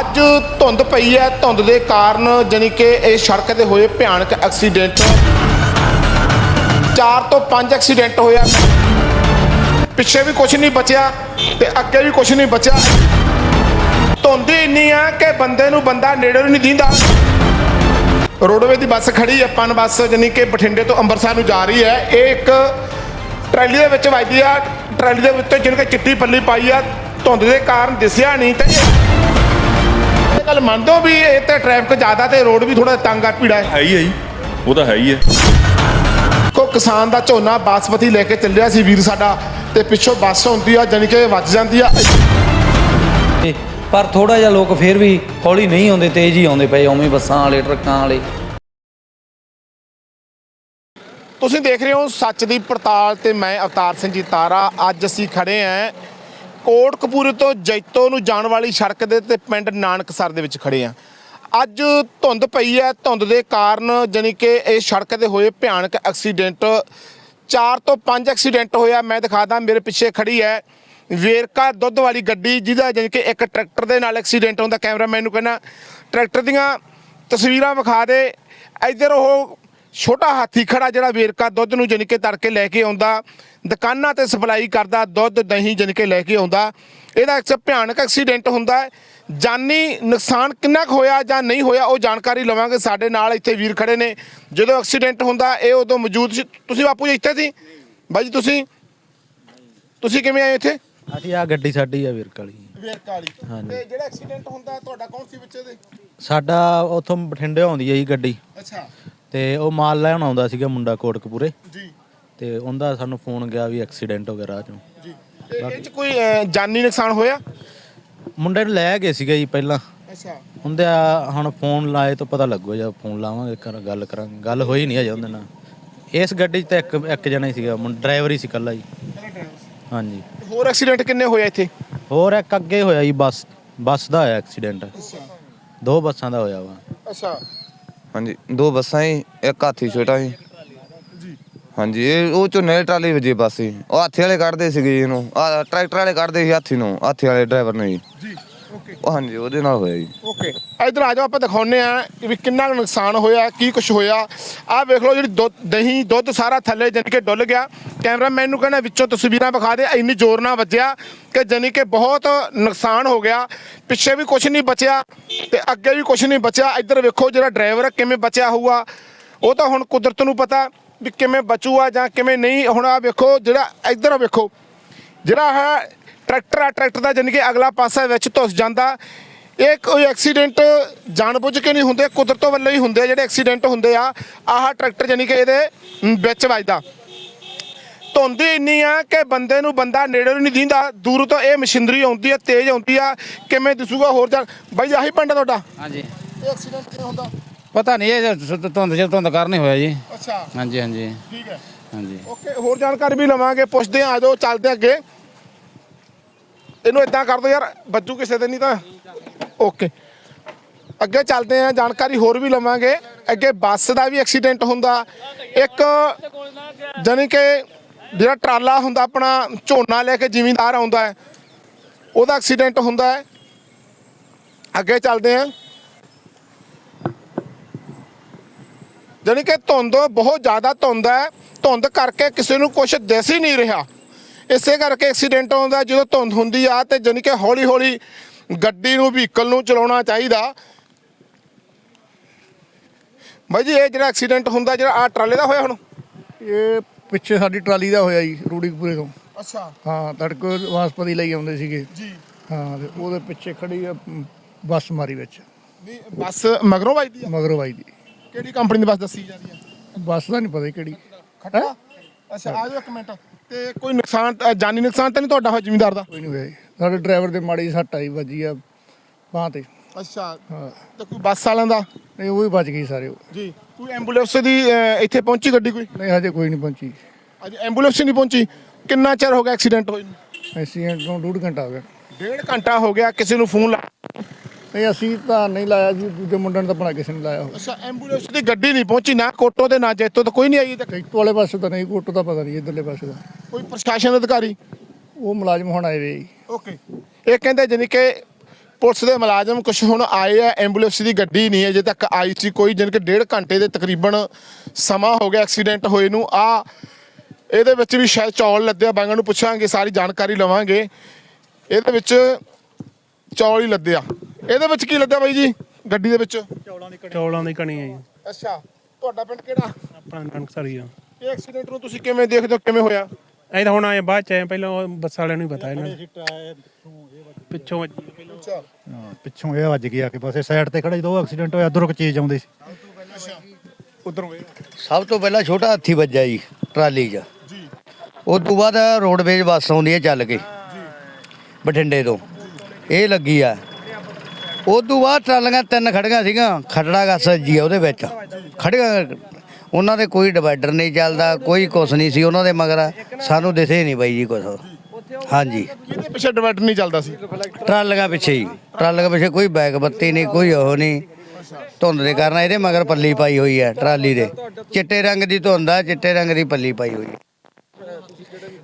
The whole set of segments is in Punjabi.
ਅੱਜ ਧੁੰਦ ਪਈ ਹੈ। ਧੁੰਦ ਦੇ ਕਾਰਨ ਜਾਣੀ ਕਿ ਇਹ ਸੜਕ ਤੇ ਹੋਏ ਭਿਆਨਕ ਐਕਸੀਡੈਂਟ ਚਾਰ ਤੋਂ ਪੰਜ ਐਕਸੀਡੈਂਟ ਹੋਇਆ। ਪਿੱਛੇ ਵੀ ਕੁਝ ਨਹੀਂ ਬਚਿਆ ਤੇ ਅੱਗੇ ਵੀ ਕੁਝ ਨਹੀਂ ਬਚਿਆ। ਧੁੰਦ ਹੀ ਇੰਨੀ ਆ ਕਿ ਬੰਦੇ ਨੂੰ ਬੰਦਾ ਨੇੜੇ ਨੂੰ ਨਹੀਂ ਦਿੰਦਾ। ਰੋਡਵੇ ਦੀ ਬੱਸ ਖੜੀ ਹੈ। ਪਨ ਬੱਸ ਜਾਣੀ ਕਿ ਬਠਿੰਡੇ ਤੋਂ ਅੰਮ੍ਰਿਤਸਰ ਨੂੰ ਜਾ ਰਹੀ ਹੈ। ਇਹ ਇੱਕ ਟਰੈਲੀ ਦੇ ਵਿੱਚ ਵੱਜਦੀ ਆ। ਟਰੈਲੀ ਦੇ ਉੱਤੇ ਜਿਹਨੂੰ ਕਿ ਚਿੱਟੀ ਪੱਲੀ ਪਾਈ ਆ। ਧੁੰਦ ਦੇ ਕਾਰਨ ਦਿਸਿਆ ਨਹੀਂ ਤੇ ਗੱਲ ਮੰਨਦੇ ਹੋ ਵੀ ਇਹ ਤੇ ਟ੍ਰੈਫਿਕ ਜ਼ਿਆਦਾ ਤੇ ਰੋਡ ਵੀ ਥੋੜਾ ਤੰਗ ਆ ਭੀੜਾ ਹੈ? ਹੈ ਹੀ ਹੈ ਜੀ। ਉਹ ਤਾਂ ਹੈ ਹੀ ਹੈ। ਕੋ ਕਿਸਾਨ ਦਾ ਝੋਨਾ ਬਾਸਮਤੀ ਲੈ ਕੇ ਚੱਲਿਆ ਸੀ ਵੀਰ ਸਾਡਾ ਤੇ ਪਿੱਛੋਂ ਬੱਸ ਹੁੰਦੀ ਆ ਜਾਣੀ ਕਿ ਵੱਜ ਜਾਂਦੀ ਆ। ਤੇ ਪਰ ਥੋੜਾ ਜਿਹਾ ਲੋਕ ਫੇਰ ਵੀ ਹੌਲੀ ਨਹੀਂ ਆਉਂਦੇ ਤੇਜ਼ ਹੀ ਆਉਂਦੇ ਪਏ ਉਵੇਂ ਬੱਸਾਂ ਵਾਲੇ ਟਰੱਕਾਂ ਵਾਲੇ। ਤੁਸੀਂ ਦੇਖ ਰਹੇ ਹੋ ਸੱਚ ਦੀ ਪੜਤਾਲ ਤੇ ਮੈਂ ਅਵਤਾਰ ਸਿੰਘ ਜੀ ਤਾਰਾ ਅੱਜ ਅਸੀਂ ਖੜੇ ਆਂ ਕੋਟਕਪੂਰੇ ਤੋਂ ਜੈਤੋ ਨੂੰ ਜਾਣ ਵਾਲੀ ਸੜਕ ਦੇ ਤੇ ਪਿੰਡ ਨਾਨਕਸਰ ਦੇ ਵਿੱਚ ਖੜੇ ਆਂ। ਅੱਜ ਧੁੰਦ ਪਈ ਹੈ। ਧੁੰਦ ਦੇ ਕਾਰਨ ਜਾਣੀ ਕਿ ਇਹ ਸੜਕ ਤੇ ਹੋਏ ਭਿਆਨਕ ਐਕਸੀਡੈਂਟ, ਚਾਰ ਤੋਂ ਪੰਜ ਐਕਸੀਡੈਂਟ ਹੋਇਆ। ਮੈਂ ਦਿਖਾਦਾ ਮੇਰੇ ਪਿੱਛੇ ਖੜੀ ਹੈ ਵੇਰਕਾ ਦੁੱਧ ਵਾਲੀ ਗੱਡੀ, ਜਿਹਦਾ ਜਾਣੀ ਕਿ ਇੱਕ ਟਰੈਕਟਰ ਦੇ ਨਾਲ ਐਕਸੀਡੈਂਟ ਹੁੰਦਾ। ਕੈਮਰਾਮੈਨ ਨੂੰ ਕਹਿੰਦਾ, ਟਰੈਕਟਰ ਦੀਆਂ ਤਸਵੀਰਾਂ ਵਿਖਾ ਦੇ। ਇੱਧਰ ਉਹ ਛੋਟਾ ਹਾਥੀ ਖੜਾ ਜਿਹੜਾ ਵੇਰਕਾ ਦੁੱਧ ਨੂੰ ਜਾਣੀ ਕਿ ਤੜਕੇ ਲੈ ਕੇ ਆਉਂਦਾ ਦੁਕਾਨਾਂ ਤੇ ਸਪਲਾਈ ਕਰਦਾ ਦੁੱਧ ਦਹੀਂ ਜਾਣੀ ਕਿ ਲੈ ਕੇ ਆਉਂਦਾ। ਇਹਦਾ ਇੱਕ ਭਿਆਨਕ ਐਕਸੀਡੈਂਟ ਹੁੰਦਾ ਹੈ। ਜਾਨੀ ਨੁਕਸਾਨ ਕਿੰਨਾ ਕੁ ਹੋਇਆ ਜਾਂ ਨਹੀਂ ਹੋਇਆ ਉਹ ਜਾਣਕਾਰੀ ਲਵਾਂਗੇ। ਸਾਡੇ ਨਾਲ ਇੱਥੇ ਵੀਰ ਖੜੇ ਨੇ। ਜਦੋਂ ਐਕਸੀਡੈਂਟ ਹੁੰਦਾ ਇਹ ਉਦੋਂ ਮੌਜੂਦ ਸੀ। ਤੁਸੀਂ ਬਾਪੂ ਜੀ ਇੱਥੇ ਸੀ? ਬਾਈ ਜੀ ਤੁਸੀਂ? ਤੁਸੀਂ ਕਿਵੇਂ ਆਏ ਇੱਥੇ? ਅਸੀਂ ਆ ਗੱਡੀ ਸਾਡੀ ਆ ਵੀਰ ਕਾਲੀ ਵੇਰਕਾ ਵਾਲੀ। ਹਾਂਜੀ। ਤੇ ਜਿਹੜਾ ਐਕਸੀਡੈਂਟ ਹੁੰਦਾ ਤੁਹਾਡਾ ਕੌਣ ਸੀ ਵਿੱਚ ਇਹਦੇ? ਸਾਡਾ ਉਥੋਂ ਬਠਿੰਡੇ ਆਉਂਦੀ ਆ ਜੀ ਗੱਡੀ। ਅੱਛਾ। ਤੇ ਉਹ ਮਾਲ ਲੈਣ ਆਉਂਦਾ ਸੀਗਾ ਮੁੰਡਾ ਕੋਟਕਪੂਰੇ। ਜੀ। ਤੇ ਉਹਦਾ ਸਾਨੂੰ ਫੋਨ ਗਿਆ ਵੀ ਐਕਸੀਡੈਂਟ ਹੋ ਗਿਆ ਰਾਹ 'ਚੋਂ। ਜੀ। ਤੇ ਇਹ ਚ ਕੋਈ ਅਹ, ਜਾਨੀ ਨੁਕਸਾਨ ਹੋਇਆ? ਮੁੰਡੇ ਨੂੰ ਲੈ ਗਏ ਸੀਗੇ ਜੀ ਪਹਿਲਾਂ। ਅੱਛਾ। ਹੁੰਦੇ ਆ ਹੁਣ ਫੋਨ ਲਾਏ ਤਾਂ ਪਤਾ ਲੱਗੂਗਾ ਜਦ ਫੋਨ ਲਾਵਾਂਗੇ ਕਰ ਗੱਲ ਕਰਾਂਗੇ। ਗੱਲ ਹੋਈ ਨਹੀਂ ਅਜੇ ਉਹਦੇ ਨਾਲ। ਇਸ ਗੱਡੀ 'ਚ ਤਾਂ ਇੱਕ ਇੱਕ ਜਣਾ ਹੀ ਸੀਗਾ ਡਰਾਈਵਰ ਹੀ ਸੀ ਇਕੱਲਾ ਜੀ। ਹਾਂਜੀ। ਹੋਰ ਐਕਸੀਡੈਂਟ ਕਿੰਨੇ ਹੋਏ ਇੱਥੇ? ਹੋਰ ਇੱਕ ਅੱਗੇ ਹੋਇਆ ਜੀ ਬੱਸ ਬੱਸ ਦਾ ਹੋਇਆ ਐਕਸੀਡੈਂਟ। ਦੋ ਬੱਸਾਂ ਦਾ ਹੋਇਆ ਵਾ। ਅੱਛਾ। ਹਾਂਜੀ ਦੋ ਬੱਸਾਂ ਸੀ ਇੱਕ ਹਾਥੀ ਛੋਟਾ ਸੀ ਹਾਂਜੀ ਇਹ ਉਹ ਝੋਨੇ ਟਰਾਲੀ ਵਜੇ ਬੱਸ ਸੀ ਉਹ ਹਾਥੀ ਵਾਲੇ ਕੱਢਦੇ ਸੀਗੇ ਜੀ ਇਹਨੂੰ। ਆ ਟਰੈਕਟਰ ਵਾਲੇ ਕੱਢਦੇ ਸੀ ਹਾਥੀ ਨੂੰ ਹਾਥੀ ਵਾਲੇ ਡਰਾਈਵਰ ਨੂੰ ਜੀ। ਜੀ ਓਕੇ। ਉਹ ਹਾਂਜੀ ਉਹਦੇ ਨਾਲ ਹੋਇਆ ਜੀ। ਓਕੇ। ਇਧਰ ਆ ਜਾਓ, ਆਪਾਂ ਦਿਖਾਉਨੇ ਆ ਵੀ ਕਿੰਨਾ ਕੁ ਨੁਕਸਾਨ ਹੋਇਆ, ਕੀ ਕੁਝ ਹੋਇਆ। ਆਹ ਵੇਖ ਲਓ ਜਿਹੜੀ ਦੁੱਧ, ਦਹੀਂ, ਦੁੱਧ ਸਾਰਾ ਥੱਲੇ ਜਾਣੀ ਕਿ ਡੁੱਲ ਗਿਆ। ਕੈਮਰਾਮੈਨ ਨੂੰ ਕਹਿੰਦਾ ਵਿੱਚੋਂ ਤਸਵੀਰਾਂ ਵਿਖਾ ਦੇ, ਇੰਨੀ ਜ਼ੋਰ ਨਾਲ ਵੱਜਿਆ ਕਿ ਜਾਣੀ ਕਿ ਬਹੁਤ ਨੁਕਸਾਨ ਹੋ ਗਿਆ। ਪਿੱਛੇ ਵੀ ਕੁਝ ਨਹੀਂ ਬਚਿਆ ਤੇ ਅੱਗੇ ਵੀ ਕੁਝ ਨਹੀਂ ਬਚਿਆ। ਇੱਧਰ ਵੇਖੋ ਜਿਹੜਾ ਡਰਾਈਵਰ ਕਿਵੇਂ ਬਚਿਆ ਹੋਊਗਾ। ਉਹ ਤਾਂ ਹੁਣ ਕੁਦਰਤ ਨੂੰ ਪਤਾ ਵੀ ਕਿਵੇਂ ਬਚੂਗਾ ਜਾਂ ਕਿਵੇਂ ਨਹੀਂ। ਹੁਣ ਆ ਵੇਖੋ ਜਿਹੜਾ, ਇੱਧਰ ਵੇਖੋ। ਜਿਹੜਾ ਹੈ ਟਰੈਕਟਰ ਆ, ਟਰੈਕਟਰ ਦਾ ਜਾਣੀ ਕਿ ਅਗਲਾ ਪਾਸਾ ਵਿੱਚ ਧੁੱਸ ਜਾਂਦਾ। ਇਹ ਕੋਈ ਐਕਸੀਡੈਂਟ ਜਾਣਬੁੱਝ ਕੇ ਨਹੀਂ ਹੁੰਦੇ ਕੁਦਰਤ ਵੱਲੋਂ ਹੀ ਹੁੰਦੇ ਜਿਹੜੇ ਐਕਸੀਡੈਂਟ ਹੁੰਦੇ ਆ ਆਹ ਟਰੈਕਟਰ ਜਾਣੀ ਕਿ ਇਹਦੇ ਵਿੱਚ ਵੱਜਦਾ। ਧੁੰਦ ਇੰਨੀ ਆ ਕਿ ਬੰਦੇ ਨੂੰ ਬੰਦਾ ਨੇੜੇ ਨਹੀਂ ਦਿੰਦਾ ਦੂਰ ਤੋਂ ਇਹ ਮਸ਼ੀਨਰੀ ਆਉਂਦੀ ਆ ਤੇਜ਼ ਆਉਂਦੀ ਆ ਕਿਵੇਂ ਦਿਸੂਗਾ ਹੋਰ ਜਾ ਬਾਈ ਆਹੀ ਪਿੰਡ ਆ ਤੁਹਾਡਾ? ਹਾਂਜੀ। ਇਹ ਐਕਸੀਡੈਂਟ ਕਿਵੇਂ ਹੁੰਦਾ? ਪਤਾ ਨਹੀਂ ਇਹ ਜ- ਧੁੰਦ ਚ ਧੁੰਦ ਕਾਰਨ ਹੋਇਆ ਜੀ। ਅੱਛਾ। ਹਾਂਜੀ ਹਾਂਜੀ। ਠੀਕ ਹੈ। ਹਾਂਜੀ। ਓਕੇ ਹੋਰ ਜਾਣਕਾਰੀ ਵੀ ਲਵਾਂਗੇ ਪੁੱਛਦੇ ਆ ਆਜੋ ਚੱਲਦੇ ਅੱਗੇ। ਇਹਨੂੰ ਇਦਾਂ ਕਰ ਦੋ ਯਾਰ ਬੱਜੂ ਕਿਸੇ ਦੇ ਨਹੀਂ ਤਾਂ। ਓਕੇ ਅੱਗੇ ਚੱਲਦੇ ਆ ਜਾਣਕਾਰੀ ਹੋਰ ਵੀ ਲਵਾਂਗੇ। ਅੱਗੇ ਬੱਸ ਦਾ ਵੀ ਐਕਸੀਡੈਂਟ ਹੁੰਦਾ। ਇੱਕ ਜਾਣੀ ਕਿ ਜਿਹੜਾ ਟਰਾਲਾ ਹੁੰਦਾ, ਆਪਣਾ ਝੋਨਾ ਲੈ ਕੇ ਜ਼ਿਮੀਂਦਾਰ ਆਉਂਦਾ ਹੈ, ਉਹਦਾ ਐਕਸੀਡੈਂਟ ਹੁੰਦਾ ਹੈ। ਅੱਗੇ ਚੱਲਦੇ ਆ ਜਾਣੀ ਕਿ ਧੁੰਦ ਬਹੁਤ ਜ਼ਿਆਦਾ ਧੁੰਦ ਹੈ। ਧੁੰਦ ਕਰਕੇ ਕਿਸੇ ਨੂੰ ਕੁਝ ਦਿਸ ਹੀ ਨਹੀਂ ਰਿਹਾ। ਇਸੇ ਕਰਕੇ ਐਕਸੀਡੈਂਟ ਹੁੰਦਾ ਜਦੋਂ ਧੁੰਦ ਹੁੰਦੀ ਆ ਤੇ ਜਾਣੀ ਕਿ ਹੌਲੀ ਹੌਲੀ ਗੱਡੀ ਨੂੰ ਵਹੀਕਲ ਨੂੰ ਚਲਾਉਣਾ ਚਾਹੀਦਾ। ਬਾਈ ਜੀ ਇਹ ਜਿਹੜਾ ਐਕਸੀਡੈਂਟ ਹੁੰਦਾ ਜਿਹੜਾ ਆ ਟਰਾਲੇ ਦਾ ਹੋਇਆ ਹੁਣ? ਇਹ ਪਿੱਛੇ ਸਾਡੀ ਟਰਾਲੀ ਦਾ ਹੋਇਆ ਜੀ ਰੂੜੀਪੁਰੇ ਤੋਂ। ਅੱਛਾ। ਹਾਂ ਤੜਕੇ ਵਾਸਪਤੀ ਲਈ ਆਉਂਦੇ ਸੀਗੇ। ਜੀ। ਹਾਂ ਤੇ ਉਹਦੇ ਪਿੱਛੇ ਖੜੀ ਆ ਮ, ਬੱਸ ਮਾਰੀ ਵਿੱਚ। ਬੱਸ ਮਗਰੋਂ ਵੱਜਦੀ ਆ? ਮਗਰੋਂ ਆਈ ਦੀ। ਕਿਹੜੀ ਕੰਪਨੀ ਦੀ ਬੱਸ ਦੱਸੀ ਜਾ ਰਹੀ ਆ? ਬੱਸ ਦਾ ਨਹੀਂ ਪਤਾ ਕਿਹੜੀ। ਖੱਟਾ? ਅੱਛਾ ਆ ਜਾਓ ਇੱਕ ਮਿੰਟ। ਤੇ ਕੋਈ ਨੁਕਸਾਨ ਅ, ਜਾਨੀ ਨੁਕਸਾਨ ਤਾਂ ਨਹੀਂ ਤੁਹਾਡਾ ਹੋਇਆ ਜ਼ਿਮੀਂਦਾਰ ਦਾ? ਕੋਈ ਨਹੀਂ ਹੋਇਆ ਜੀ। ਸਾਡੇ ਡਰਾਈਵਰ ਦੇ ਮਾੜੀ ਸੱਟ ਆਈ ਵੱਜੀ ਆ ਬਾਂਹ ਤੇ। ਅੱਛਾ। ਹਾਂ। ਤੇ ਕੋਈ ਬੱਸ ਵਾਲਿਆਂ ਦਾ? ਨਹੀਂ ਉਹ ਵੀ ਬਚ ਗਈ ਸਾਰੇ। ਉਹ। ਜੀ। ਕੋਈ ਐਂਬੂਲੈਂਸ ਦੀ ਇੱਥੇ ਪਹੁੰਚੀ ਗੱਡੀ ਕੋਈ? ਨਹੀਂ ਹਜੇ ਕੋਈ ਨਹੀਂ ਪਹੁੰਚੀ। ਅੱਜ ਐਂਬੂਲੈਂਸ ਨਹੀਂ ਪਹੁੰਚੀ। ਕਿੰਨਾ ਚਿਰ ਹੋ ਗਿਆ ਐਕਸੀਡੈਂਟ ਹੋਏ ਨੂੰ? ਐਕਸੀਡੈਂਟ ਨੂੰ ਡੂਢ ਘੰਟਾ ਹੋ ਗਿਆ। ਡੇਢ ਘੰਟਾ ਹੋ ਗਿਆ ਕਿਸੇ ਨੂੰ ਫੋਨ ਲਾ ਨਹੀਂ ਅਸੀਂ ਤਾਂ ਨਹੀਂ ਲਾਇਆ ਜੀ ਦੂਜੇ ਮੁੰਡਿਆਂ ਨੇ ਤਾਂ ਬਣਾ ਕਿਸੇ ਨੇ ਲਾਇਆ ਹੋਇਆ ਅੱਛਾ ਐਂਬੂਲੈਂਸ ਦੀ ਗੱਡੀ ਨਹੀਂ ਪਹੁੰਚੀ ਨਾ ਕੋਟੋ ਤੇ ਨਾ ਜੈਤੋ ਤਾਂ ਕੋਈ ਨਹੀਂ ਆਈ ਤੱਕ ਕੈਕਟੋ ਵਾਲੇ ਪਾਸੇ ਤਾਂ ਨਹੀਂ ਕੋਟੋ ਦਾ ਪਤਾ ਨਹੀਂ ਇਧਰਲੇ ਪਾਸੇ ਦਾ ਕੋਈ ਪ੍ਰਸ਼ਾਸਨ ਅਧਿਕਾਰੀ? ਉਹ ਮੁਲਾਜ਼ਮ ਹੁਣ ਆਏ ਵੇ ਓਕੇ। ਇਹ ਕਹਿੰਦੇ ਜਾਨੀ ਕਿ ਪੁਲਿਸ ਦੇ ਮੁਲਾਜ਼ਮ ਕੁਝ ਹੁਣ ਆਏ ਆ ਐਂਬੂਲੈਂਸ ਦੀ ਗੱਡੀ ਨਹੀਂ ਅਜੇ ਤੱਕ ਆਈ ਸੀ ਕੋਈ ਜਾਣੀ ਕਿ ਡੇਢ ਘੰਟੇ ਦੇ ਤਕਰੀਬਨ ਸਮਾਂ ਹੋ ਗਿਆ ਐਕਸੀਡੈਂਟ ਹੋਏ ਨੂੰ। ਆ ਇਹਦੇ ਵਿੱਚ ਵੀ ਸ਼ਾਇਦ ਚੌਲ ਲੱਦਿਆ ਬਾਈਆਂ ਨੂੰ ਪੁੱਛਾਂਗੇ ਸਾਰੀ ਜਾਣਕਾਰੀ ਲਵਾਂਗੇ। ਇਹਦੇ ਵਿੱਚ ਚੌਲ ਹੀ ਲੱਦਿਆ ਇਹਦੇ ਵਿੱਚ ਕੀ ਲੱਦਿਆ ਬਾਈ ਜੀ ਗੱਡੀ ਦੇ ਵਿੱਚ? ਚੌਲਾਂ ਦੀ ਕਣੀ ਹੈ ਜੀ। ਅੱਛਾ ਤੁਹਾਡਾ ਪਿੰਡ ਕਿਹੜਾ? ਆਪਣਾ ਨਾਨਕਸਰੀ ਆ। ਇਹ ਐਕਸੀਡੈਂਟ ਨੂੰ ਤੁਸੀਂ ਕਿਵੇਂ ਦੇਖਦੇ ਹੋ ਕਿਵੇਂ ਹੋਇਆ? ਇਹ ਤਾਂ ਹੁਣ ਆਏ ਬਾਅਦ ਚ ਆਏ ਪਹਿਲਾਂ ਉਹ ਬੱਸ ਵਾਲਿਆਂ ਨੂੰ ਹੀ ਪਤਾ ਇਹਨਾਂ ਨੂੰ। ਪਿੱਛੋਂ ਵੱਜੀ ਆ ਪਹਿਲਾਂ ਹਾਂ, ਪਿੱਛੋਂ ਇਹ ਵੱਜ ਗਿਆ ਕਿ ਬਸ ਇਹ ਸਾਈਡ ਤੇ ਖੜਾ ਜਦੋਂ ਐਕਸੀਡੈਂਟ ਹੋਇਆ ਉਧਰੋਂ ਚੀਜ਼ ਆਉਂਦੀ ਸੀ। ਉਧਰੋਂ ਇਹ। ਸਭ ਤੋਂ ਪਹਿਲਾਂ ਛੋਟਾ ਹਾਥੀ ਵੱਜਾ ਜੀ ਟਰਾਲੀ 'ਚ। ਜੀ। ਉਸ ਤੋਂ ਬਾਅਦ ਰੋਡਵੇਜ ਬੱਸ ਆਉਂਦੀ ਹੈ ਚੱਲ ਕੇ ਬਠਿੰਡੇ ਤੋਂ। ਇਹ ਲੱਗੀ ਆ। ਉਸ ਤੋਂ ਬਾਅਦ ਟਰਾਲੀਆਂ ਤਿੰਨ ਖੜੀਆਂ ਸੀਗੀਆਂ ਖਟੜਾ ਗੱਸ ਜੀ ਆ ਉਹਦੇ ਵਿੱਚ। ਖੜੀਆਂ ਉਹਨਾਂ ਦੇ ਕੋਈ ਡਿਵਾਈਡਰ ਨਹੀਂ ਚੱਲਦਾ ਕੋਈ ਕੁਛ ਨਹੀਂ ਸੀ ਉਹਨਾਂ ਦੇ ਮਗਰ। ਸਾਨੂੰ ਦਿਸੇ ਨਹੀਂ ਬਾਈ ਜੀ ਕੁਛ। ਹਾਂਜੀ। ਕਿਹਦੇ ਪਿੱਛੇ ਡਿਵਾਈਡਰ ਨਹੀਂ ਚੱਲਦਾ ਸੀ? ਟਰਾਲੀਆਂ ਪਿੱਛੇ ਹੀ। ਟਰਾਲੀਆਂ ਪਿੱਛੇ ਕੋਈ ਬੈਕ ਬੱਤੀ ਨਹੀਂ ਕੋਈ ਉਹ ਨਹੀਂ। ਧੁੰਦ ਦੇ ਕਾਰਨ ਇਹਦੇ ਮਗਰ ਪੱਲੀ ਪਾਈ ਹੋਈ ਹੈ ਟਰਾਲੀ ਦੇ। ਚਿੱਟੇ ਰੰਗ ਦੀ ਧੁੰਦ ਆ ਚਿੱਟੇ ਰੰਗ ਦੀ ਪੱਲੀ ਪਾਈ ਹੋਈ ਹੈ।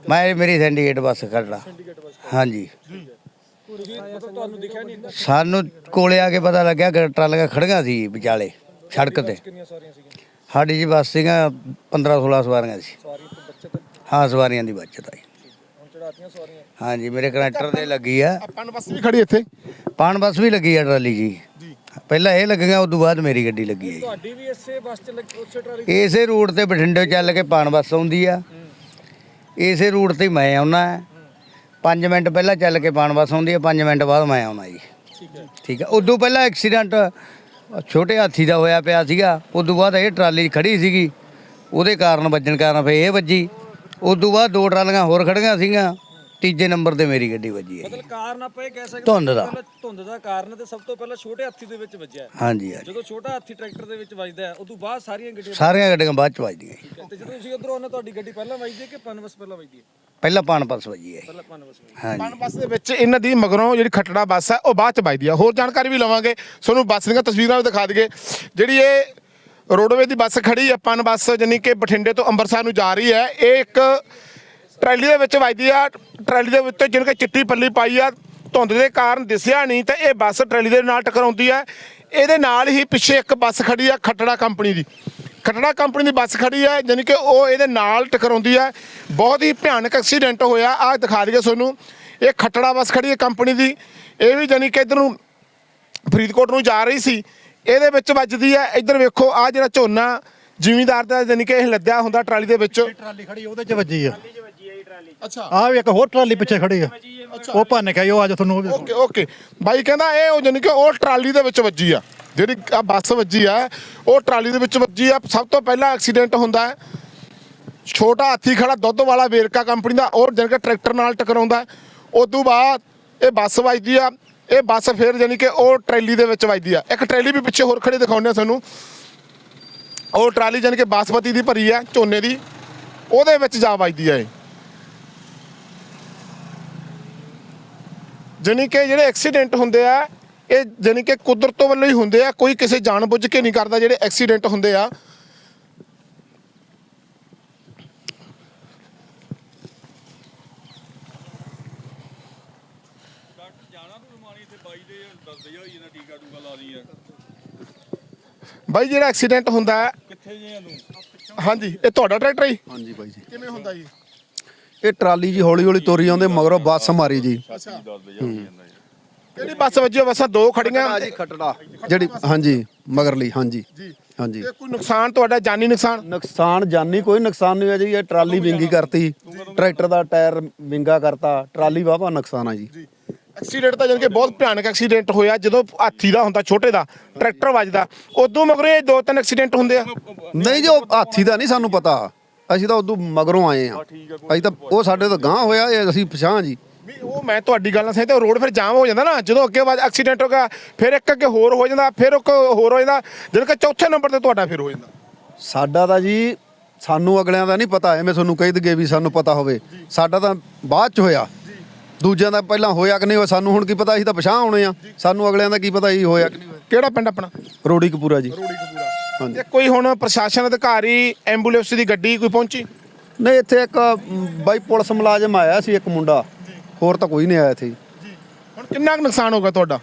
ਮੈਂ ਮੇਰੀ ਸਿੰਡੀਕੇਟ ਬੱਸ ਖੜਦਾ ਹਾਂਜੀ। ਸਾਨੂੰ ਕੋਲੇ ਆ ਕੇ ਪਤਾ ਲੱਗਿਆ ਕਿ ਟਰਾਲੀਆਂ ਖੜੀਆਂ ਸੀ ਵਿਚਾਲੇ ਸੜਕ ਤੇ। ਸਾਡੀ ਜੀ ਬੱਸ ਸੀਗਾ 15 16 ਸਵਾਰੀਆਂ ਸੀ। ਹਾਂ ਸਵਾਰੀਆਂ ਦੀ ਬਚਤ ਆਈ। ਹਾਂਜੀ ਮੇਰੇ ਕਨੈਕਟਰ ਦੇ ਲੱਗੀ ਆ। ਆਪਾਂ ਨੂੰ ਬੱਸ ਵੀ ਖੜੀ ਇੱਥੇ? ਪਾਣ ਬੱਸ ਵੀ ਲੱਗੀ ਆ ਟਰਾਲੀ ਜੀ। ਪਹਿਲਾਂ ਇਹ ਲੱਗੀਆਂ ਉਸ ਤੋਂ ਬਾਅਦ ਮੇਰੀ ਗੱਡੀ ਲੱਗੀ ਹੈ ਤੁਹਾਡੀ ਵੀ ਇਸੇ ਬੱਸ ਚ ਉਸੇ ਟਰਾਲੀ ਇਸੇ ਰੂਟ ਤੇ ਬਠਿੰਡੇ ਚੱਲ ਕੇ ਪਾਣ ਬੱਸ ਆਉਂਦੀ ਆ। ਇਸੇ ਰੂਟ ਤੇ ਹੀ ਮੈਂ ਆਉਣਾ। 5 ਮਿੰਟ ਪਹਿਲਾਂ ਚੱਲ ਕੇ ਪਾਣ ਬੱਸ ਆਉਂਦੀ ਆ 5 ਮਿੰਟ ਬਾਅਦ ਮੈਂ ਆਉਣਾ ਜੀ। ਠੀਕ ਆ। ਉਦੋਂ ਪਹਿਲਾਂ ਐਕਸੀਡੈਂਟ ਛੋਟੇ ਹਾਥੀ ਦਾ ਹੋਇਆ ਪਿਆ ਸੀਗਾ, ਉਦੋਂ ਬਾਅਦ ਇਹ ਟਰਾਲੀ ਖੜੀ ਸੀਗੀ। ਉਹਦੇ ਕਾਰਨ ਵੱਜਣ ਕਾਰਨ ਫੇ ਇਹ ਵੱਜੀ। ਉਦੋਂ ਬਾਅਦ ਦੋ ਟਰਾਲੀਆਂ ਹੋਰ ਖੜੀਆਂ ਸੀਗੀਆਂ। ਤੀਜੇ ਨੰਬਰ ਤੇ ਮੇਰੀ ਗੱਡੀ ਵੱਜੀ ਹੈ ਜੀ। ਕਾਰਨ ਆਪਾਂ ਇਹ ਕਹਿ ਸਕਦੇ ਧੁੰਦ ਦਾ ਪਹਿਲਾਂ ਧੁੰਦ ਦਾ ਕਾਰਨ ਤੇ ਸਭ ਤੋਂ ਪਹਿਲਾਂ ਛੋਟੇ ਹਾਥੀ ਦੇ ਵਿੱਚ ਵੱਜਿਆ ਹੈ। ਹਾਂਜੀ ਹਾਂਜੀ ਜਦੋਂ ਛੋਟਾ ਹਾਥੀ ਟਰੈਕਟਰ ਦੇ ਵਿੱਚ ਵੱਜਦਾ ਹੈ ਉਦੋਂ ਬਾਅਦ ਸਾਰੀਆਂ ਗੱਡੀਆਂ ਸਾਰੀਆਂ ਗੱਡੀਆਂ ਬਾਅਦ ਚ ਵੱਜਦੀਆਂ ਜੀ। ਤੇ ਜਦੋਂ ਤੁਸੀਂ ਉਧਰੋਂ ਆਉਂਦੇ ਤੁਹਾਡੀ ਗੱਡੀ ਪਹਿਲਾਂ ਵੱਜਦੀ ਹੈ ਕਿ ਪਨਵਸ ਪਹਿਲਾਂ ਵੱਜਦੀ ਹੈ ਪਹਿਲਾਂ ਪਾਣ ਬੱਸ ਵੱਜੀ ਹੈ ਜੀ। ਪਹਿਲਾਂ ਪਨਵਸ ਵੱਜਦੀ ਹਾਂਜੀ ਪਨ ਬੱਸ ਦੇ ਵਿੱਚ ਇਹਨਾਂ ਦੀ ਮਗਰੋਂ ਜਿਹੜੀ ਖੱਟੜਾ ਬੱਸ ਹੈ ਉਹ ਬਾਅਦ ਚ ਵੱਜਦੀ ਆ ਹੋਰ ਜਾਣਕਾਰੀ ਵੀ ਲਵਾਂਗੇ ਤੁਹਾਨੂੰ ਬੱਸ ਦੀਆਂ ਤਸਵੀਰਾਂ ਵੀ ਦਿਖਾ ਦਈਏ ਜਿਹੜੀ ਇਹ ਰੋਡਵੇ ਦੀ ਬੱਸ ਖੜੀ ਹੈ ਪਨ ਬੱਸ ਜਾਨੀ ਕਿ ਬਠਿੰਡੇ ਤੋਂ ਅੰਮ੍ਰਿਤਸਰ ਨੂੰ ਜਾ ਰਹੀ ਹੈ ਇਹ ਇੱਕ ਟਰੈਲੀ ਦੇ ਵਿੱਚ ਵੱਜਦੀ ਆ, ਟਰਾਲੀ ਦੇ ਉੱਤੇ ਜਿਹਨ ਕਿ ਚਿੱਟੀ ਪੱਲੀ ਪਾਈ ਆ, ਧੁੰਦ ਦੇ ਕਾਰਨ ਦਿਸਿਆ ਨਹੀਂ ਤੇ ਇਹ ਬੱਸ ਟਰੈਲੀ ਦੇ ਨਾਲ ਟਕਰਾਉਂਦੀ ਆ। ਇਹਦੇ ਨਾਲ ਹੀ ਪਿੱਛੇ ਇੱਕ ਬੱਸ ਖੜੀ ਆ ਖੱਟੜਾ ਕੰਪਨੀ ਦੀ। ਖਟੜਾ ਕੰਪਨੀ ਦੀ ਬੱਸ ਖੜੀ ਹੈ ਜਾਣੀ ਕਿ ਉਹ ਇਹਦੇ ਨਾਲ ਟਕਰਾਉਂਦੀ ਹੈ ਬਹੁਤ ਹੀ ਭਿਆਨਕ ਐਕਸੀਡੈਂਟ ਹੋਇਆ ਆ ਦਿਖਾ ਦਈਏ ਤੁਹਾਨੂੰ। ਇਹ ਖਟੜਾ ਬੱਸ ਖੜੀ ਹੈ ਕੰਪਨੀ ਦੀ। ਇਹ ਵੀ ਜਾਣੀ ਕਿ ਇਧਰ ਨੂੰ ਫਰੀਦਕੋਟ ਨੂੰ ਜਾ ਰਹੀ ਸੀ। ਇਹਦੇ ਵਿੱਚ ਵੱਜਦੀ ਹੈ ਇੱਧਰ ਵੇਖੋ ਆ ਜਿਹੜਾ ਝੋਨਾ ਜ਼ਿਮੀਂਦਾਰ ਦਾ ਜਾਣੀ ਕਿ ਇਹ ਲੱਦਿਆ ਹੁੰਦਾ ਟਰਾਲੀ ਦੇ ਵਿੱਚ। ਟਰਾਲੀ ਖੜੀ ਉਹਦੇ 'ਚ ਵੱਜੀ ਆ। ਅੱਛਾ। ਆ ਵੀ ਇੱਕ ਹੋਰ ਟਰਾਲੀ ਪਿੱਛੇ ਖੜੀ ਆ। ਉਹ ਭੰਨ ਕੇ ਆਈ, ਉਹ ਅੱਜ ਤੁਹਾਨੂੰ ਉਹ ਵੀ। Okay okay. ਬਾਈ ਕਹਿੰਦਾ ਇਹ ਉਹ ਜਾਣੀ ਕਿ ਉਹ ਟਰਾਲੀ ਦੇ ਵਿੱਚ ਵੱਜੀ ਆ। ਜਿਹੜੀ ਆ ਬੱਸ ਵੱਜੀ ਆ ਉਹ ਟਰਾਲੀ ਦੇ ਵਿੱਚ ਵੱਜੀ ਆ। ਸਭ ਤੋਂ ਪਹਿਲਾਂ ਐਕਸੀਡੈਂਟ ਹੁੰਦਾ ਹੈ। ਛੋਟਾ ਹਾਥੀ ਖੜਾ ਦੁੱਧ ਵਾਲਾ ਵੇਰਕਾ ਕੰਪਨੀ ਦਾ ਉਹ ਜਾਣੀ ਕਿ ਟਰੈਕਟਰ ਨਾਲ ਟਕਰਾਉਂਦਾ ਹੈ। ਉਦੋਂ ਬਾਅਦ ਇਹ ਬੱਸ ਵੱਜਦੀ ਆ। ਇਹ ਬੱਸ ਫਿਰ ਜਾਣੀ ਕਿ ਉਹ ਟਰੈਲੀ ਦੇ ਵਿੱਚ ਵੱਜਦੀ ਆ। ਇੱਕ ਟਰੈਲੀ ਵੀ ਪਿੱਛੇ ਹੋਰ ਖੜੀ ਦਿਖਾਉਂਦੇ ਆ ਤੁਹਾਨੂੰ। ਉਹ ਟਰਾਲੀ ਜਾਣੀ ਕਿ ਬਾਸਮਤੀ ਦੀ ਭਰੀ ਆ ਝੋਨੇ ਦੀ। ਉਹਦੇ ਵਿੱਚ ਜਾ ਵੱਜਦੀ ਆ ਇਹ। ਜਾਣੀ ਕਿ ਜਿਹੜੇ ਐਕਸੀਡੈਂਟ ਹੁੰਦੇ ਆ ਇਹ ਜਾਣੀ ਕਿ ਕੁਦਰਤ ਵੱਲੋਂ ਹੀ ਹੁੰਦੇ ਆ ਕੋਈ ਕਿਸੇ ਜਾਣਬੁੱਝ ਕੇ ਨਹੀਂ ਕਰਦਾ ਜਿਹੜੇ ਐਕਸੀਡੈਂਟ ਹੁੰਦੇ ਆ। ਬਾਈ ਇਹਨਾਂ ਜਿਹੜਾ ਐਕਸੀਡੈਂਟ ਹੁੰਦਾ ਹੈ ਕਿੱਥੇ ਜੇ ਤੂੰ? ਹਾਂਜੀ ਇਹ ਤੁਹਾਡਾ ਟਰੈਕਟਰ ਹੀ ਹਾਂਜੀ ਬਾਈ ਜੀ। ਕਿਵੇਂ ਹੁੰਦਾ ਜੀ? ਇਹ ਟਰਾਲੀ ਜੀ ਹੌਲੀ ਹੌਲੀ ਤੁਰੀ ਆਉਂਦੇ ਮਗਰੋਂ ਬੱਸ ਮਾਰੀ ਜੀ। ਕਿਹੜੀ ਬੱਸ ਵੱਜੀ? ਬੱਸਾਂ ਦੋ ਖੜੀਆਂ। ਆ ਜੀ ਖਟੜਾ। ਜਿਹੜੀ ਹਾਂਜੀ ਮਗਰਲੀ ਹਾਂਜੀ ਜੀ। ਹਾਂਜੀ। ਕੋਈ ਨੁਕਸਾਨ ਤੁਹਾਡਾ ਜਾਨੀ ਨੁਕਸਾਨ? ਨੁਕਸਾਨ ਜਾਨੀ ਕੋਈ ਨੁਕਸਾਨ ਨਹੀਂ ਹੋਇਆ ਜੀ ਇਹ ਟਰਾਲੀ ਵਿੰਗੀ ਕਰਤੀ। ਟਰੈਕਟਰ ਦਾ ਟਾਇਰ ਵਿੰਗਾ ਕਰਤਾ ਟਰਾਲੀ ਵਾਵਾ ਨੁਕਸਾਨ ਆ ਜੀ। ਐਕਸੀਡੈਂਟ ਤਾਂ ਕਿ ਬਹੁਤ ਭਿਆਨਕ ਐਕਸੀਡੈਂਟ ਹੋਇਆ ਜਦੋਂ ਹਾਥੀ ਦਾ ਹੁੰਦਾ ਛੋਟੇ ਦਾ ਟਰੈਕਟਰ ਵੱਜਦਾ ਉਦੋਂ ਮਗਰੋਂ ਇਹ ਦੋ ਤਿੰਨ ਐਕਸੀਡੈਂਟ ਹੁੰਦੇ ਆ। ਨਹੀਂ ਜੀ ਉਹ ਹਾਥੀ ਦਾ ਨਹੀਂ ਸਾਨੂੰ ਪਤਾ। ਅਸੀਂ ਤਾਂ ਉਦੋਂ ਮਗਰੋਂ ਆਏ ਆ ਅਸੀਂ ਤਾਂ ਉਹ ਸਾਡੇ ਤੋਂ ਗਾਂ ਹੋਇਆ ਇਹ ਅਸੀਂ ਪਛਾਂ ਜੀ। ਉਹ ਮੈਂ ਤੁਹਾਡੀ ਗੱਲ ਨਾਲ ਸਹੀ ਤੇ ਰੋਡ ਫਿਰ ਜਾਮ ਹੋ ਜਾਂਦਾ ਨਾ ਜਦੋਂ ਅੱਗੇ ਬਾਅਦ ਐਕਸੀਡੈਂਟ ਹੋ ਗਿਆ ਫਿਰ ਇੱਕ ਅੱਗੇ ਹੋਰ ਹੋ ਜਾਂਦਾ ਫਿਰ ਇੱਕ ਹੋਰ ਹੋ ਜਾਂਦਾ ਜਦੋਂ ਕਿ ਚੌਥੇ ਨੰਬਰ ਤੇ ਤੁਹਾਡਾ ਫਿਰ ਹੋ ਜਾਂਦਾ। ਸਾਡਾ ਤਾਂ ਜੀ ਸਾਨੂੰ ਅਗਲਿਆਂ ਦਾ ਨਹੀਂ ਪਤਾ ਐਵੇਂ ਤੁਹਾਨੂੰ ਕਹਿ ਦਗੇ ਵੀ ਸਾਨੂੰ ਪਤਾ ਹੋਵੇ। ਸਾਡਾ ਤਾਂ ਬਾਅਦ ਚ ਹੋਇਆ। ਦੂਜਿਆਂ ਦਾ ਪਹਿਲਾਂ ਹੋਇਆ ਕਿ ਨਹੀਂ ਹੋਇਆ ਸਾਨੂੰ ਹੁਣ ਕੀ ਪਤਾ ਅਸੀਂ ਤਾਂ ਪਛਾਣ ਆਉਣੇ ਆ ਸਾਨੂੰ ਅਗਲਿਆਂ ਦਾ ਕੀ ਪਤਾ ਇਹ ਹੋਇਆ ਕਿ ਨਹੀਂ ਹੋਇਆ। ਕਿਹੜਾ ਪਿੰਡ ਆਪਣਾ? ਰੋੜੀ ਕਪੂਰਾ ਜੀ। ਰੋੜੀ ਕਪੂਰਾ। ਤੇ ਕੋਈ ਹੁਣ ਪ੍ਰਸ਼ਾਸਨ ਅਧਿਕਾਰੀ ਐਂਬੂਲੈਂਸ ਦੀ ਗੱਡੀ ਕੋਈ ਪਹੁੰਚੀ? ਨਹੀਂ ਇੱਥੇ ਇੱਕ ਬਾਈ ਪੁਲਿਸ ਮੁਲਾਜ਼ਮ ਆਇਆ ਸੀ ਇੱਕ ਮੁੰਡਾ। ਹੋਰ ਤਾਂ ਕੋਈ ਨਹੀਂ ਆਇਆ ਇੱਥੇ। ਹੁਣ ਕਿੰਨਾ ਕੁ ਨੁਕਸਾਨ ਹੋ ਗਿਆ ਤੁਹਾਡਾ?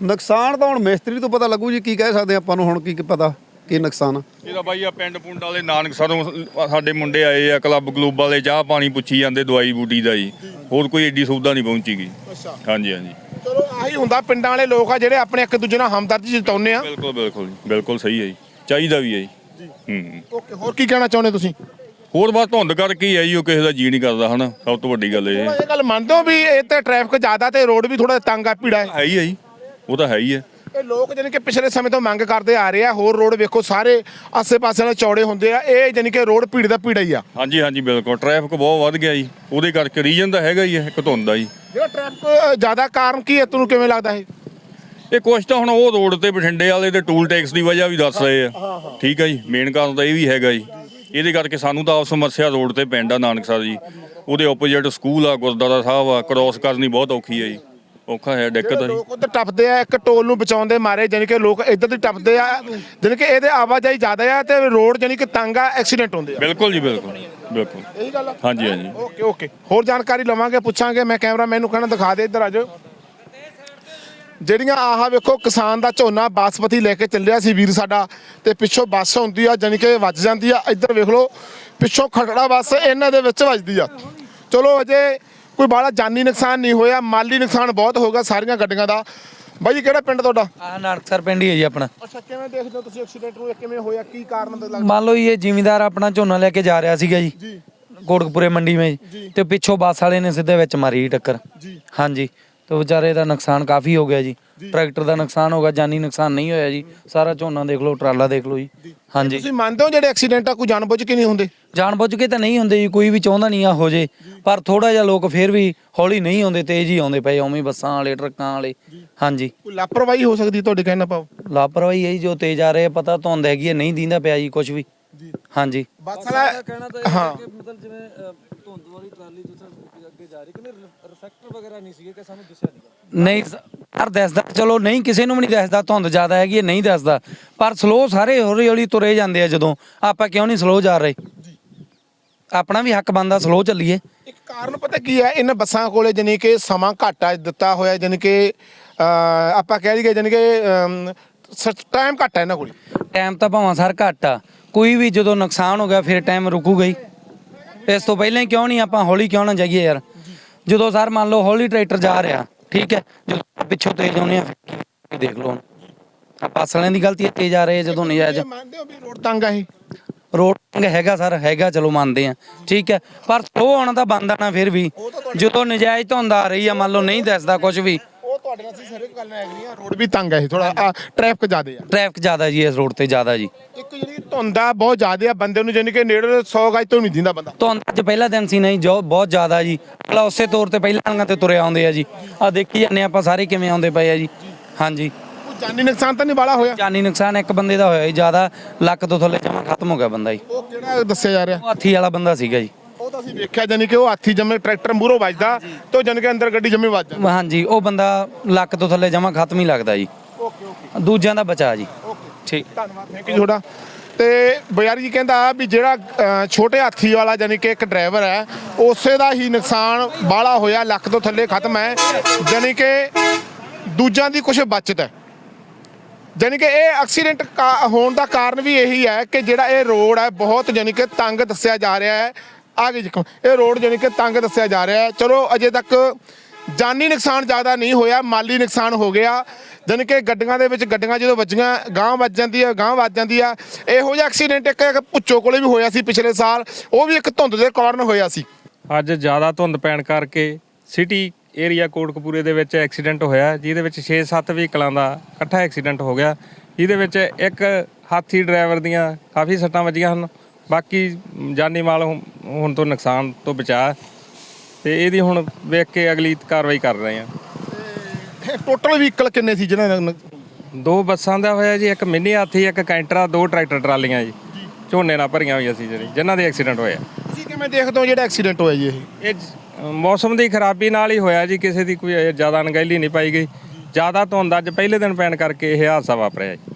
ਨੁਕਸਾਨ ਤਾਂ ਹੁਣ ਮਿਸਤਰੀ ਤੋਂ ਪਤਾ ਲੱਗੂ ਜੀ ਕੀ ਕਹਿ ਸਕਦੇ ਆਪਾਂ ਨੂੰ ਹੁਣ ਕੀ ਕੀ ਪਤਾ ਕੀ ਨੁਕਸਾਨ ਆ। ਇਹਦਾ ਬਾਈ ਆ ਪਿੰਡ ਪੁੰਡ ਵਾਲੇ ਨਾਨਕ ਸਰੋਂ ਸਾਡੇ ਮੁੰਡੇ ਆਏ ਆ ਕਲੱਬ ਗਲੋਬ ਵਾਲੇ ਚਾਹ ਪਾਣੀ ਪੁੱਛੀ ਜਾਂਦੇ ਦਵਾਈ ਬੂਟੀ ਦਾ ਜੀ। ਹੋਰ ਕੋਈ ਏਡੀ ਸੁਵਿਧਾ ਨਹੀਂ ਪਹੁੰਚੀ ਗਈ ਹਾਂਜੀ ਹਾਂਜੀ। ਚਲੋ ਆਹੀ ਹੁੰਦਾ ਪਿੰਡਾਂ ਵਾਲੇ ਲੋਕ ਆ ਜਿਹੜੇ ਆਪਣੇ ਇੱਕ ਦੂਜੇ ਨਾਲ ਹਮਦਰਦੀ ਜਤਾਉਂਦੇ ਆ। ਬਿਲਕੁਲ ਬਿਲਕੁਲ ਬਿਲਕੁਲ ਸਹੀ ਹੈ ਜੀ। ਚਾਹੀਦਾ ਵੀ ਹੈ ਜੀ। ਹੂੰ। ਓਕੇ ਹੋਰ ਕੀ ਕਹਿਣਾ ਚਾਹੁੰਦੇ ਤੁਸੀਂ? ਹੋਰ ਬਸ ਧੁੰਦ ਕਰਕੇ ਹੀ ਹੈ ਜੀ ਉਹ ਕਿਸੇ ਦਾ ਜੀ ਨਹੀਂ ਕਰਦਾ ਹਨਾ ਸਭ ਤੋਂ ਵੱਡੀ ਗੱਲ ਇਹ ਹੈ। ਇਹ ਗੱਲ ਮੰਨਦੇ ਹੋ ਵੀ ਇਹ ਤੇ ਟ੍ਰੈਫਿਕ ਜ਼ਿਆਦਾ ਤੇ ਰੋਡ ਵੀ ਥੋੜਾ ਤੰਗ ਆ ਭੀੜਾ ਹੈ? ਹੈ ਹੀ ਹੈ ਜੀ ਉਹ ਤਾਂ ਹੈ ਹੀ ਹੈ। ਇਹ ਲੋਕ ਜਾਨੀ ਕਿ ਪਿਛਲੇ ਸਮੇਂ ਤੋਂ ਮੰਗ ਕਰਦੇ ਆ ਰਹੇ ਆ ਹੋਰ ਰੋਡ ਵੇਖੋ ਸਾਰੇ ਆਸੇ-ਪਾਸੇ ਨਾਲ ਚੌੜੇ ਹੁੰਦੇ ਆ ਇਹ ਜਾਨੀ ਕਿ ਰੋਡ ਭੀੜ ਦਾ ਭੀੜਾ ਹੀ ਆ। ਹਾਂਜੀ ਹਾਂਜੀ ਬਿਲਕੁਲ ਟ੍ਰੈਫਿਕ ਬਹੁਤ ਵੱਧ ਗਿਆ ਜੀ ਉਹਦੇ ਕਰਕੇ ਰੀਜਨ ਤਾਂ ਹੈਗਾ ਹੀ ਹੈ ਇੱਕ ਧੁੰਦ ਦਾ ਜੀ। ਜਿਹੜਾ ਟ੍ਰੈਫਿਕ ਜ਼ਿਆਦਾ ਕਾਰਨ ਕੀ ਹੈ ਤੁਹਾਨੂੰ ਕਿਵੇਂ ਲੱਗਦਾ ਇਹ? ਇਹ ਕੁਛ ਤਾਂ ਹੁਣ ਉਹ ਰੋਡ ਤੇ ਬਠਿੰਡੇ ਵਾਲੇ ਤੇ ਟੂਲ ਟੈਕਸ ਦੀ ਵਜ੍ਹਾ ਵੀ ਦੱਸ ਰਹੇ ਆ। ਠੀਕ ਹੈ ਜੀ ਮੇਨ ਕਾਰਨ ਤਾਂ ਇਹ ਵੀ ਹੈਗਾ ਜੀ। ਇਹਦੇ ਕਰਕੇ ਸਾਨੂੰ ਤਾਂ ਆਪ ਸਮੱਸਿਆ ਰੋਡ ਤੇ ਆ ਨਾਨਕਸਰ ਜੀ। ਉਹਦੇ ਆਪੋਜ਼ਿਟ ਸਕੂਲ ਆ ਗੁਰਦੁਆਰਾ ਸਾਹਿਬ ਆ ਕ੍ਰੋਸ ਕਰਨੀ ਬਹੁਤ ਔਖੀ ਹੈ ਜੀ। ਔਖਾ ਹੈ ਦਿੱਕਤ ਆ ਜੀ। ਲੋਕ ਉਧਰ ਟੱਪਦੇ ਆ ਇੱਕ ਟੋਲ ਨੂੰ ਬਚਾਉਂਦੇ ਮਾਰੇ ਜਾਨੀ ਕਿ ਲੋਕ ਇੱਧਰ ਦੀ ਟੱਪਦੇ ਆ ਜਾਨੀ ਕਿ ਇਹਦੇ ਆਵਾਜਾਈ ਜ਼ਿਆਦਾ ਆ ਤੇ ਰੋਡ ਜਾਨੀ ਕਿ ਤੰਗ ਆ ਐਕਸੀਡੈਂਟ ਹੁੰਦੇ ਆ। ਬਿਲਕੁਲ ਜੀ ਬਿਲਕੁਲ ਬਿਲਕੁਲ। ਇਹੀ ਗੱਲ ਆ? ਹਾਂਜੀ ਹਾਂਜੀ। Okay okay. ਹੋਰ ਜਾਣਕਾਰੀ ਲਵਾਂਗੇ ਪੁੱਛਾਂਗੇ। ਮੈਂ ਕੈਮਰਾਮੈਨ ਨੂੰ ਕਹਿਣਾ ਦਿਖਾ ਦੇ ਇੱਧਰ ਆ ਜਾਓ। ਜਿਹੜੀਆਂ ਆਹ ਵੇਖੋ ਕਿਸਾਨ ਦਾ ਝੋਨਾ ਬਾਸਪਤੀ ਲੈ ਕੇ ਚੱਲਿਆ ਸੀ ਵੀਰ ਸਾਡਾ ਤੇ ਪਿੱਛੋਂ ਬੱਸ ਹੁੰਦੀ ਆ ਜਾਨੀ ਕਿ ਵੱਜ ਜਾਂਦੀ ਆ। ਇੱਧਰ ਵੇਖ ਲਓ ਪਿੱਛੋਂ ਖਟੜਾ ਬੱਸ ਇਹਨਾਂ ਦੇ ਵਿੱਚ ਵੱਜਦੀ ਆ। ਚਲੋ ਅਜੇ ਕੋਈ ਬਾਹਲਾ ਜਾਨੀ ਨੁਕਸਾਨ ਨਹੀਂ ਹੋਇਆ ਮਾਲੀ ਨੁਕਸਾਨ ਬਹੁਤ ਹੋਗਾ ਸਾਰੀਆਂ ਗੱਡੀਆਂ ਦਾ। ਬਾਈ ਕਿਹੜਾ ਪਿੰਡ ਤੁਹਾਡਾ? ਆਹ ਨਾਨਕਸਰ ਪਿੰਡ ਹੀ ਹੈ ਜੀ ਆਪਣਾ। ਅੱਛਾ ਕਿਵੇਂ ਦੇਖਦੇ ਹੋ ਤੁਸੀਂ ਐਕਸੀਡੈਂਟ ਨੂੰ ਕਿਵੇਂ ਹੋਇਆ? ਕੀ ਕਾਰਨ ਲੱਗਦਾ? ਮੰਨ ਲਓ ਜੀ ਇਹ ਜ਼ਿਮੀਂਦਾਰ ਆਪਣਾ ਝੋਨਾ ਲੈ ਕੇ ਜਾ ਰਿਹਾ ਸੀਗਾ ਜੀ। ਜੀ। ਕੋਟਕਪੂਰੇ ਮੰਡੀ ਵਿੱਚ। ਤੇ ਪਿੱਛੋਂ ਬੱਸ ਵਾਲੇ ਨੇ ਸਿੱਧੇ ਵਿੱਚ ਮਾਰੀ ਟੱਕਰ। ਜੀ। ਹਾਂਜੀ। ਤੇ ਵਿਚਾਰੇ ਦਾ ਨੁਕਸਾਨ ਕਾਫੀ ਹੋ ਗਿਆ ਜੀ। ਟਰੈਕਟਰ ਦਾ ਨੁਕਸਾਨ ਹੋ ਗਿਆ ਜਾਨੀ ਨੁਕਸਾਨ ਨਹੀਂ ਹੋਇਆ ਜੀ। ਸਾਰਾ ਝੋਨਾ ਦੇਖ ਲਓ ਟਰਾਲਾ ਦੇਖ ਲਓ ਜੀ। ਹਾਂਜੀ। ਤੁਸੀਂ ਮੰਨਦੇ ਹੋ ਜਿਹੜੇ ਐਕਸੀਡੈਂਟ ਆ ਕੋਈ ਜਾਣਬੁੱਝ ਕੇ ਨਹੀਂ ਹੁੰਦੇ? ਜਾਣਬੁੱਝ ਕੇ ਤਾਂ ਨਹੀਂ ਹੁੰਦੇ ਜੀ ਕੋਈ ਵੀ ਚਾਹੁੰਦਾ ਨਹੀਂ ਆ ਹੋ ਜੇ। ਪਰ ਥੋੜਾ ਜਿਹਾ ਲੋਕ ਫੇਰ ਵੀ ਹੌਲੀ ਨਹੀਂ ਆਉਂਦੇ ਤੇਜ਼ ਹੀ ਆਉਂਦੇ ਪਏ ਉਵੇਂ ਬੱਸਾਂ ਵਾਲੇ ਟਰੱਕਾਂ ਵਾਲੇ। ਹਾਂਜੀ। ਕੋਈ ਲਾਪਰਵਾਹੀ ਹੋ ਸਕਦੀ ਤੁਹਾਡੇ ਕਹਿਣ ਦਾ ਭਾਵ? ਲਾਪਰਵਾਹੀ ਹੈ ਜੀ ਜੋ ਤੇਜ਼ ਆ ਰਹੇ ਆ, ਪਤਾ ਧੁੰਦ ਹੈਗੀ ਹੈ ਨਹੀਂ ਦੀਂਦਾ ਪਿਆ ਜੀ ਕੁਝ ਵੀ। ਹਾਂਜੀ। ਬੱਸ ਵਾਲਾ ਕਹਿਣਾ ਤਾਂ ਇਹ ਹਾਂ ਕਿ ਮਤਲਬ ਜਿਵੇਂ ਧੁੰਦ ਵਾਲੀ ਟਰਾਲੀ ਜਿੱਥੇ ਅੱਗੇ ਜਾ ਰਹੀ ਕਿ ਵਗੈਰਾ ਨਹੀਂ ਸੀਗੇ ਕਿ ਸਾਨੂੰ ਦਿਸਿਆ ਨਹੀਂ ਨਹੀਂ ਸਰ ਦੱਸਦਾ ਚਲੋ ਨਹੀਂ ਕਿਸੇ ਨੂੰ ਵੀ ਨਹੀਂ ਦੱਸਦਾ ਧੁੰਦ ਜ਼ਿਆਦਾ ਹੈਗੀ ਹੈ ਨਹੀਂ ਦੱਸਦਾ। ਪਰ ਸਲੋ ਸਾਰੇ ਹੌਲੀ ਹੌਲੀ ਤੁਰੇ ਜਾਂਦੇ ਆ ਜਦੋਂ। ਆਪਾਂ ਕਿਉਂ ਨਹੀਂ ਸਲੋ ਜਾ ਰਹੇ? ਆਪਣਾ ਵੀ ਹੱਕ ਬਣਦਾ ਸਲੋ ਚੱਲੀਏ। ਇੱਕ ਕਾਰਨ ਪਤਾ ਕੀ ਹੈ ਇਹਨਾਂ ਬੱਸਾਂ ਕੋਲੇ ਜਾਨੀ ਕਿ ਸਮਾਂ ਘੱਟ ਆ ਦਿੱਤਾ ਹੋਇਆ ਜਾਨੀ ਕਿ ਆਪਾਂ ਕਹਿ ਲਈਏ ਜਾਨੀ ਕਿ ਟਾਈਮ ਘੱਟ ਹੈ ਇਹਨਾਂ ਕੋਲੇ। ਟਾਈਮ ਤਾਂ ਭਾਵਾਂ ਸਰ ਘੱਟ ਆ। ਕੋਈ ਵੀ ਜਦੋਂ ਨੁਕਸਾਨ ਹੋ ਗਿਆ ਫਿਰ ਟਾਈਮ ਰੁਕੂਗਾ ਹੀ। ਇਸ ਤੋਂ ਪਹਿਲਾਂ ਕਿਉਂ ਨਹੀਂ ਆਪਾਂ ਹੌਲੀ ਕਿਉਂ ਨਾ ਜਾਈਏ ਯਾਰ? ਜਦੋਂ ਸਰ ਮੰਨ ਲਓ ਹੌਲੀ ਟਰੈਕਟਰ ਜਾ ਰਿਹਾ ਠੀਕ ਹੈ ਜਦੋਂ ਪਿੱਛੋਂ ਤੇਜ਼ ਆਉਂਦੇ ਆ ਫਿਰ ਦੇਖ ਲਓ ਆਪਾਂ ਅਸਲਾਂ ਦੀ ਗਲਤੀ ਹੈ ਤੇਜ਼ ਆ ਰਹੇ ਜਦੋਂ ਨਜਾਇਜ਼ ਮੰਨਦੇ ਹੋ ਵੀ ਰੋਡ ਤੰਗ ਆ ਇਹ? ਰੋਡ ਤੰਗ ਹੈਗਾ ਸਰ ਹੈਗਾ ਚਲੋ ਮੰਨਦੇ ਆ ਠੀਕ ਹੈ ਪਰ ਉਹ ਆਉਣਾ ਤਾਂ ਬੰਦ ਆਣਾ ਫਿਰ ਵੀ ਜਦੋਂ ਨਜਾਇਜ਼ ਧੁੰਦ ਆ ਰਹੀ ਆ ਮੰਨ ਲਓ ਨਹੀਂ ਦੱਸਦਾ ਕੁਝ ਵੀ। ਉਹ ਤੁਹਾਡੇ ਨਾਲ ਅਸੀਂ ਸਾਰੇ ਗੱਲ ਐਗਰੀ ਆ ਰੋਡ ਵੀ ਤੰਗ ਹੈ ਥੋੜਾ ਟ੍ਰੈਫਿਕ ਜ਼ਿਆਦੇ ਆ। ਟ੍ਰੈਫਿਕ ਜ਼ਿਆਦਾ ਜੀ ਇਸ ਰੋਡ ਤੇ ਜ਼ਿਆਦਾ ਜੀ। ਇੱਕ ਜਿਹੜੀ ਧੁੰਦਾ ਬਹੁਤ ਜ਼ਿਆਦੇ ਆ ਬੰਦੇ ਨੂੰ ਜਾਨੀ ਕਿ ਨੇੜੇ 100 ਗਜ ਤੋਂ ਨਹੀਂ ਦਿੰਦਾ ਬੰਦਾ। ਧੁੰਦ ਅੱਜ ਪਹਿਲਾ ਦਿਨ ਸੀ ਨਹੀਂ ਜੋ ਬਹੁਤ ਜ਼ਿਆਦਾ ਜੀ। ਪਹਿਲਾਂ ਉਸੇ ਤੌਰ ਤੇ ਪਹਿਲਾਂ ਤੇ ਤੁਰੇ ਆਉਂਦੇ ਆ ਜੀ। ਆ ਦੇਖੀ ਜਾਂਦੇ ਆਪਾਂ ਸਾਰੇ ਕਿਵੇਂ ਆਉਂਦੇ ਪਏ ਆ ਜੀ। ਹਾਂਜੀ। ਜਾਨੀ ਨੁਕਸਾਨ ਤਾਂ ਨਹੀਂ ਬਾਲਾ ਹੋਇਆ? ਜਾਨੀ ਨੁਕਸਾਨ ਇੱਕ ਬੰਦੇ ਦਾ ਹੋਇਆ ਜੀ ਜ਼ਿਆਦਾ ਲੱਕ ਤੋਂ ਥੱਲੇ ਜਮਾ ਖਤਮ ਹੋ ਗਿਆ ਬੰਦਾ ਜੀ। ਉਹ ਕਿਹੜਾ ਦੱਸਿਆ ਜਾ ਰਿਹਾ? ਉਹ ਹਾਥੀ ਵਾਲਾ ਬੰਦਾ ਸੀਗਾ ਜੀ। ਉਹ ਤਾਂ ਅਸੀਂ ਵੇਖਿਆ ਜਾਨੀ ਕਿ ਉਹ ਹਾਥੀ ਜੰਮੇ ਟਰੈਕਟਰ ਮੂਹਰੋਂ ਵੱਜਦਾ ਤੇ ਉਹ ਜਾਨੀ ਕਿ ਅੰਦਰ ਗੱਡੀ ਜੰਮੇ ਵੱਜ ਜਾਂਦੀ। ਹਾਂਜੀ ਉਹ ਬੰਦਾ ਲੱਕ ਤੋਂ ਥੱਲੇ ਜਮਾ ਖਤਮ ਹੀ ਲੱਗਦਾ ਜੀ। Okay okay. ਦੂਜਿਆਂ ਦਾ ਬਚਾ ਜੀ। ਠੀਕ। ਧੰਨਵਾਦ ਥੈਂਕ ਯੂ ਤੁਹਾਡਾ। ਤੇ ਬਜ਼ਾਰੀ ਜੀ ਕਹਿੰਦਾ ਵੀ ਜਿਹੜਾ ਛੋਟੇ ਹਾਥੀ ਵਾਲਾ ਯਾਨੀ ਕਿ ਇੱਕ ਡਰਾਈਵਰ ਹੈ, ਉਸੇ ਦਾ ਹੀ ਨੁਕਸਾਨ ਬਾਹਲਾ ਹੋਇਆ ਲੱਖ ਤੋਂ ਥੱਲੇ ਖਤਮ ਹੈ। ਯਾਨੀ ਕਿ ਦੂਜਿਆਂ ਦੀ ਕੁਝ ਬਚਤ ਹੈ। ਯਾਨੀ ਕਿ ਇਹ ਐਕਸੀਡੈਂਟ ਹੋਣ ਦਾ ਕਾਰਨ ਵੀ ਇਹੀ ਹੈ ਕਿ ਜਿਹੜਾ ਇਹ ਰੋਡ ਹੈ, ਬਹੁਤ ਯਾਨੀ ਕਿ ਤੰਗ ਦੱਸਿਆ ਜਾ ਰਿਹਾ ਹੈ। ਆਗੇ ਜਿਕਮ ਇਹ ਰੋਡ ਯਾਨੀ ਕਿ ਤੰਗ ਦੱਸਿਆ ਜਾ ਰਿਹਾ ਹੈ। ਚਲੋ, ਅਜੇ ਤੱਕ ਜਾਨੀ ਨੁਕਸਾਨ ਜ਼ਿਆਦਾ ਨਹੀਂ ਹੋਇਆ, ਮਾਲੀ ਨੁਕਸਾਨ ਹੋ ਗਿਆ। ਯਾਨੀ ਕਿ ਗੱਡੀਆਂ ਦੇ ਵਿੱਚ ਗੱਡੀਆਂ ਜਦੋਂ ਵੱਜੀਆਂ, ਗਾਂਹ ਵੱਜ ਜਾਂਦੀ ਆ, ਗਾਂਹ ਵੱਜ ਜਾਂਦੀ ਆ। ਇਹੋ ਜਿਹਾ ਐਕਸੀਡੈਂਟ ਇੱਕ ਇੱਕ ਭੁੱਚੋ ਕੋਲੇ ਵੀ ਹੋਇਆ ਸੀ ਪਿਛਲੇ ਸਾਲ। ਉਹ ਵੀ ਇੱਕ ਧੁੰਦ ਦੇ ਕਾਰਨ ਹੋਇਆ ਸੀ। ਅੱਜ ਜ਼ਿਆਦਾ ਧੁੰਦ ਪੈਣ ਕਰਕੇ ਸਿਟੀ ਏਰੀਆ ਕੋਟਕਪੂਰੇ ਦੇ ਵਿੱਚ ਐਕਸੀਡੈਂਟ ਹੋਇਆ, ਜਿਹਦੇ ਵਿੱਚ 6-7 ਵਹੀਕਲਾਂ ਦਾ ਇਕੱਠਾ ਐਕਸੀਡੈਂਟ ਹੋ ਗਿਆ। ਜਿਹਦੇ ਵਿੱਚ ਇੱਕ ਹਾਥੀ ਡਰਾਈਵਰ ਦੀਆਂ ਕਾਫੀ ਸੱਟਾਂ ਵੱਜੀਆਂ ਹਨ। ਬਾਕੀ ਜਾਨੀ ਮਾਲ ਹੁਣ- ਹੁਣ ਤੋਂ ਨੁਕਸਾਨ ਤੋਂ ਬਚਾ। ਤੇ ਇਹਦੀ ਹੁਣ ਵੇਖ ਕੇ ਅਗਲੀ ਕਾਰਵਾਈ ਕਰ ਰਹੇ ਹਾਂ ਟੋਟਲ ਵਹੀਕਲ ਕਿੰਨੇ ਸੀ ਜਿਹਨਾਂ ਨੇ ਦੋ ਬੱਸਾਂ ਦਾ ਹੋਇਆ ਜੀ ਇੱਕ ਮਿੰਨੀ ਹਾਥੀ ਇੱਕ ਕੈਂਟਰਾ ਦੋ ਟਰੈਕਟਰ ਟਰਾਲੀਆਂ ਜੀ। ਝੋਨੇ ਨਾਲ ਭਰੀਆਂ ਹੋਈਆਂ ਸੀ ਜਿਹੜੀ ਜਿਨ੍ਹਾਂ ਦੇ ਐਕਸੀਡੈਂਟ ਹੋਇਆ ਤੁਸੀਂ ਕਿਵੇਂ ਦੇਖਦੇ ਹੋ ਜਿਹੜਾ ਐਕਸੀਡੈਂਟ ਹੋਇਆ ਜੀ ਇਹ? ਮੌਸਮ ਦੀ ਖਰਾਬੀ ਨਾਲ ਹੀ ਹੋਇਆ ਜੀ ਕਿਸੇ ਦੀ ਕੋਈ ਜ਼ਿਆਦਾ ਅਣਗਹਿਲੀ ਨਹੀਂ ਪਾਈ ਗਈ। ਜ਼ਿਆਦਾ ਧੁੰਦ ਅੱਜ ਪਹਿਲੇ ਦਿਨ ਪੈਣ ਕਰਕੇ ਇਹ ਹਾਦਸਾ ਵਾਪਰਿਆ ਜੀ।